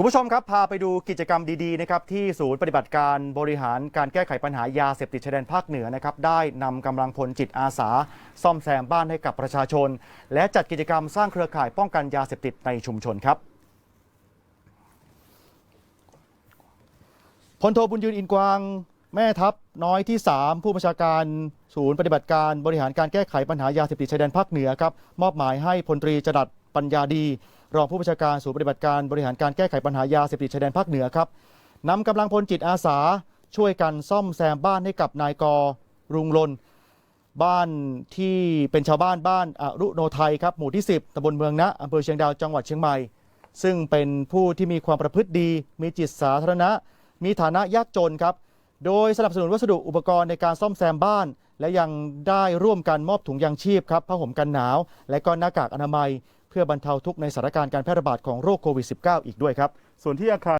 คุณผู้ชมครับ พาไปดูกิจกรรมดีๆนะครับที่ศูนย์ปฏิบัติการบริหารการแก้ไขปัญหายาเสพติดชายแดนภาคเหนือนะครับได้นำกำลังพลจิตอาสา ซ่อมแซมบ้านให้กับประชาชน และจัดกิจกรรมสร้างเครือข่ายป้องกันยาเสพติดในชุมชนครับพลโทบุญยืนอินกวางแม่ทัพน้อยที่ 3 ผู้บัญชาการศูนย์ปฏิบัติการบริหารการแก้ไขปัญหายาเสพติดชายแดนภาคเหนือครับมอบหมายให้พลตรีจดัดปัญญาดี รองผู้บัญชาการศูนย์ปฏิบัติการบริหารการแก้ไขปัญหายาเสพติดชายแดนภาคเหนือครับนำกำลังพลจิตอาสาช่วยกันซ่อมแซมบ้านให้กับนายกรุงรนบ้านที่เป็นชาวบ้านบ้านอรุโนไทยครับหมู่ที่ 10ตำบลเมืองนะอำเภอเชียงดาวจังหวัดเชียงใหม่ ซึ่งเป็นผู้ที่มีความประพฤติดี มีจิตสาธารณะ มีฐานะยากจนครับ โดยสนับสนุนวัสดุอุปกรณ์ในการซ่อมแซมบ้าน และยังได้ร่วมกันมอบถุงยางชีพครับผ้าห่มกันหนาว และก็หน้ากากอนามัย เพื่อบรรเทาทุกข์ในสถานการณ์การแพร่ระบาดของโรคโควิด -19 อีกด้วยครับ ส่วนที่อาคาร